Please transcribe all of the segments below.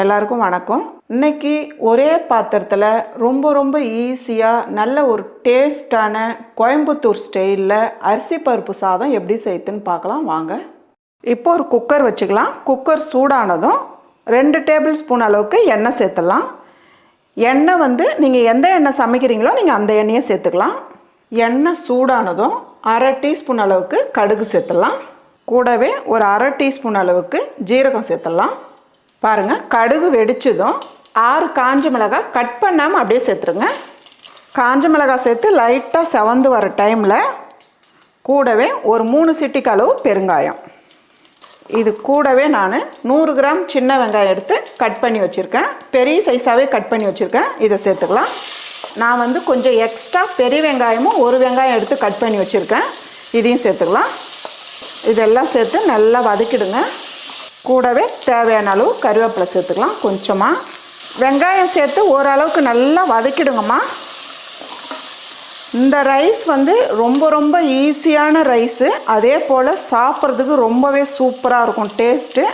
எல்லாருக்கும் வணக்கம். இன்னைக்கு ஒரே பாத்திரத்தில் ரொம்ப ரொம்ப ஈஸியாக நல்ல ஒரு டேஸ்டான கோயம்புத்தூர் ஸ்டைலில் அரிசி பருப்பு சாதம் எப்படி செய்யுதுன்னு பார்க்கலாம். வாங்க. இப்போ ஒரு குக்கர் வச்சுக்கலாம். குக்கர் சூடானதும் ரெண்டு டேபிள் ஸ்பூன் அளவுக்கு எண்ணெய் சேர்த்துடலாம். எண்ணெய் வந்து நீங்கள் எந்த எண்ணெய் சமைக்கிறீங்களோ நீங்கள் அந்த எண்ணெயை சேர்த்துக்கலாம். எண்ணெய் சூடானதும் அரை டீஸ்பூன் அளவுக்கு கடுகு சேர்த்துடலாம். கூடவே ஒரு அரை டீஸ்பூன் அளவுக்கு ஜீரகம் சேர்த்துடலாம். பாருங்கள் கடுகு வெடிச்சதும் ஆறு காஞ்ச மிளகாய் கட் பண்ணாமல் அப்படியே சேர்த்துருங்க. காஞ்ச மிளகாய் சேர்த்து லைட்டாக செவந்து வர டைமில் கூடவே ஒரு மூணு சிட்டிக்கு அளவு பெருங்காயம். இது கூடவே நான் நூறு கிராம் சின்ன வெங்காயம் எடுத்து கட் பண்ணி வச்சுருக்கேன். பெரிய சைஸாகவே கட் பண்ணி வச்சுருக்கேன். இதை சேர்த்துக்கலாம். நான் வந்து கொஞ்சம் எக்ஸ்ட்ரா பெரிய வெங்காயமும் ஒரு வெங்காயம் எடுத்து கட் பண்ணி வச்சுருக்கேன். இதையும் சேர்த்துக்கலாம். இதெல்லாம் சேர்த்து நல்லா வதக்கிடுங்க. கூடவே தேவையான அளவு கருவேப்பிலை சேர்த்துக்கலாம். கொஞ்சமாக வெங்காயம் சேர்த்து ஓரளவுக்கு நல்லா வதக்கிடுங்கம்மா. இந்த ரைஸ் வந்து ரொம்ப ரொம்ப ஈஸியான ரைஸு. அதே போல் சாப்பிட்றதுக்கு ரொம்பவே சூப்பராக இருக்கும். டேஸ்ட்டு.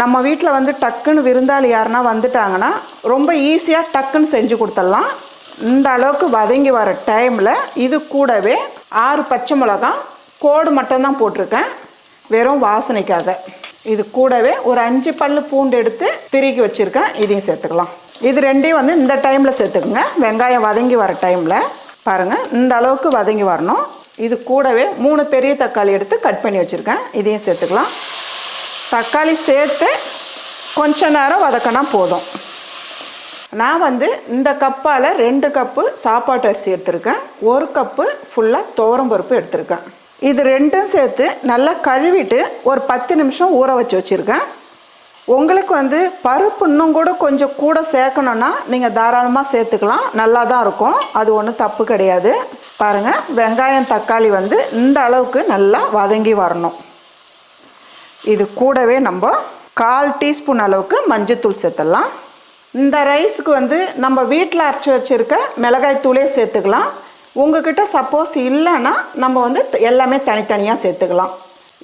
நம்ம வீட்டில் வந்து டக்குன்னு விருந்தாளி யாருன்னா வந்துட்டாங்கன்னா ரொம்ப ஈஸியாக டக்குன்னு செஞ்சு கொடுத்துடலாம். இந்த அளவுக்கு வதங்கி வர டைமில் இது கூடவே ஆறு பச்சை மிளகாய் கோடு மட்டும்தான் போட்டிருக்கேன். வெறும் வாசனைக்காக. இது கூடவே ஒரு அஞ்சு பல்லு பூண்டு எடுத்து திருக்கி வச்சுருக்கேன். இதையும் சேர்த்துக்கலாம். இது ரெண்டையும் வந்து இந்த டைமில் சேர்த்துக்குங்க. வெங்காயம் வதங்கி வர டைமில் பாருங்கள் இந்த அளவுக்கு வதங்கி வரணும். இது கூடவே மூணு பெரிய தக்காளி எடுத்து கட் பண்ணி வச்சுருக்கேன். இதையும் சேர்த்துக்கலாம். தக்காளி சேர்த்து கொஞ்ச நேரம் வதக்கினா போதும். நான் வந்து இந்த கப்பால் ரெண்டு கப்பு சாப்பாட்டு அரிசி எடுத்திருக்கேன். ஒரு கப்பு ஃபுல்லாக துவரம்பருப்பு எடுத்திருக்கேன். இது ரெண்டும் சேர்த்து நல்லா கழுவிட்டு ஒரு பத்து நிமிஷம் ஊற வச்சு வச்சுருக்கேன். உங்களுக்கு வந்து பருப்பு இன்னும் கூட கொஞ்சம் கூட சேர்க்கணுன்னா நீங்கள் தாராளமாக சேர்த்துக்கலாம். நல்லா தான் இருக்கும். அது ஒன்றும் தப்பு கிடையாது. பாருங்கள் வெங்காயம் தக்காளி வந்து இந்த அளவுக்கு நல்லா வதங்கி வரணும். இது கூடவே நம்ம கால் டீஸ்பூன் அளவுக்கு மஞ்சத்தூள் சேர்த்துடலாம். இந்த ரைஸுக்கு வந்து நம்ம வீட்டில் அரைச்சி வச்சுருக்க மிளகாய் தூளே சேர்த்துக்கலாம். உங்ககிட்ட சப்போஸ் இல்லைன்னா நம்ம வந்து எல்லாமே தனித்தனியாக சேர்த்துக்கலாம்.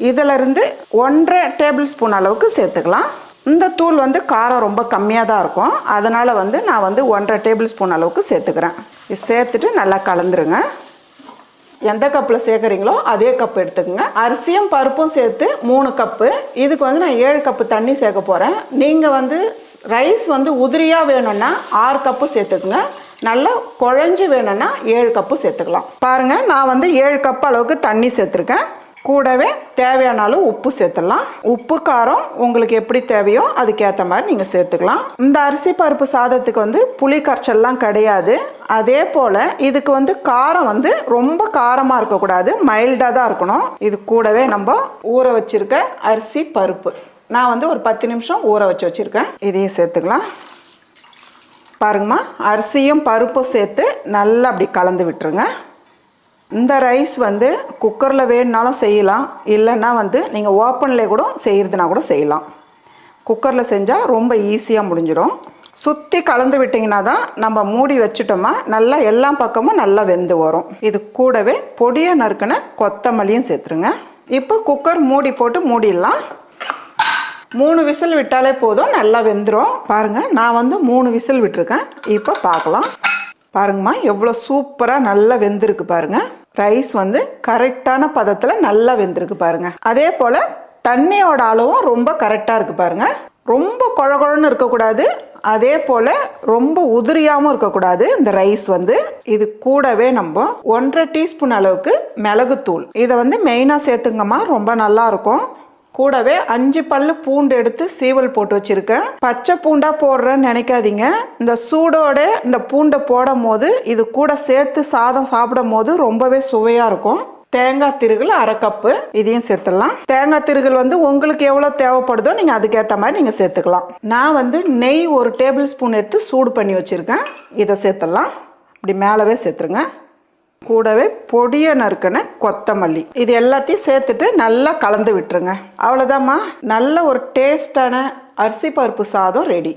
இதிலிருந்து ஒன்றரை டேபிள் ஸ்பூன் அளவுக்கு சேர்த்துக்கலாம். இந்த தூள் வந்து காரம் ரொம்ப கம்மியாக தான் இருக்கும். அதனால் வந்து நான் வந்து ஒன்றரை டேபிள் ஸ்பூன் அளவுக்கு சேர்த்துக்கிறேன். இது சேர்த்துட்டு நல்லா கலந்துருங்க. எந்த கப்பில் சேர்க்குறீங்களோ அதே கப் எடுத்துக்கோங்க. அரிசியும் பருப்பும் சேர்த்து மூணு கப்பு இதுக்கு வந்து நான் ஏழு கப்பு தண்ணி சேர்க்க போகிறேன் நீங்கள் வந்து ரைஸ் வந்து உதிரியாக வேணும்னா ஆறு கப்பு சேர்த்துக்குங்க. நல்லா குழஞ்சி வேணும்னா ஏழு கப்பு சேர்த்துக்கலாம். பாருங்கள் நான் வந்து ஏழு கப் அளவுக்கு தண்ணி சேர்த்துருக்கேன். கூடவே தேவையான அளவு உப்பு சேர்த்துடலாம். உப்பு காரம் உங்களுக்கு எப்படி தேவையோ அதுக்கேற்ற மாதிரி நீங்கள் சேர்த்துக்கலாம். இந்த அரிசி பருப்பு சாதத்துக்கு வந்து புளி கரைச்சல்லாம் கிடையாது. அதே போல் இதுக்கு வந்து காரம் வந்து ரொம்ப காரமாக இருக்கக்கூடாது. மைல்டாக தான் இருக்கணும். இது கூடவே நம்ம ஊற வச்சுருக்க அரிசி பருப்பு. நான் வந்து ஒரு பத்து நிமிஷம் ஊற வச்சு வச்சுருக்கேன். இதையும் சேர்த்துக்கலாம். பாருங்கம்மா. அரிசியும் பருப்பும் சேர்த்து நல்லா அப்படி கலந்து விட்டுருங்க. இந்த ரைஸ் வந்து குக்கரில் வேணுனாலும் செய்யலாம். இல்லைன்னா வந்து நீங்கள் ஓப்பனில் கூட செய்கிறதுனா கூட செய்யலாம். குக்கரில் செஞ்சால் ரொம்ப ஈஸியாக முடிஞ்சிடும். சுற்றி கலந்து விட்டிங்கன்னா தான் நம்ம மூடி வச்சுட்டோமா நல்லா எல்லா பக்கமும் நல்லா வெந்து வரும். இது கூடவே பொடியை நறுக்கின கொத்தமல்லியும் சேர்த்துருங்க. இப்போ குக்கர் மூடி போட்டு மூடிடலாம். மூணு விசில் விட்டாலே போதும் நல்லா வெந்துடும் பாருங்கள் நான் வந்து மூணு விசில் விட்டுருக்கேன். இப்போ பார்க்கலாம். பாருங்கம்மா எவ்வளோ சூப்பராக நல்லா வெந்திருக்கு பாருங்க. ரைஸ் வந்து கரெக்டான பதத்தில் நல்லா வெந்திருக்கு பாருங்கள் அதே போல் தண்ணியோட அளவும் ரொம்ப கரெக்டாக இருக்குது பாருங்க. ரொம்ப குழகுழன்னு இருக்கக்கூடாது. அதே போல் ரொம்ப உதிரியாகவும் இருக்கக்கூடாது இந்த ரைஸ் வந்து. இது கூடவே நம்ம ஒன்றரை டீஸ்பூன் அளவுக்கு மிளகுத்தூள். இதை வந்து மெயினாக சேர்த்துங்கம்மா ரொம்ப நல்லா இருக்கும். கூடவே அஞ்சு பல்லு பூண்டு எடுத்து சீவல் போட்டு வச்சுருக்கேன். பச்சை பூண்டா போடுறேன்னு நினைக்காதீங்க. இந்த சூடோட இந்த பூண்டை போடும் போது இது கூட சேர்த்து சாதம் சாப்பிடும் போது ரொம்பவே சுவையாக இருக்கும். தேங்காய் திருகல் அரை கப்பு இதையும் சேர்த்துடலாம். தேங்காய் திருகல் வந்து உங்களுக்கு எவ்வளோ தேவைப்படுதோ நீங்கள் அதுக்கேற்ற மாதிரி நீங்கள் சேர்த்துக்கலாம். நான் வந்து நெய் ஒரு டேபிள் ஸ்பூன் எடுத்து சூடு பண்ணி வச்சுருக்கேன். இதை சேர்த்துடலாம். இப்படி மேலவே சேர்த்துருங்க. கூடவே பொடியை நறுக்கின கொத்தமல்லி. இது எல்லாத்தையும் சேர்த்துட்டு நல்லா கலந்து விட்டுருங்க. அவ்வளோதாம்மா நல்ல ஒரு டேஸ்டான அரிசி பருப்பு சாதம் ரெடி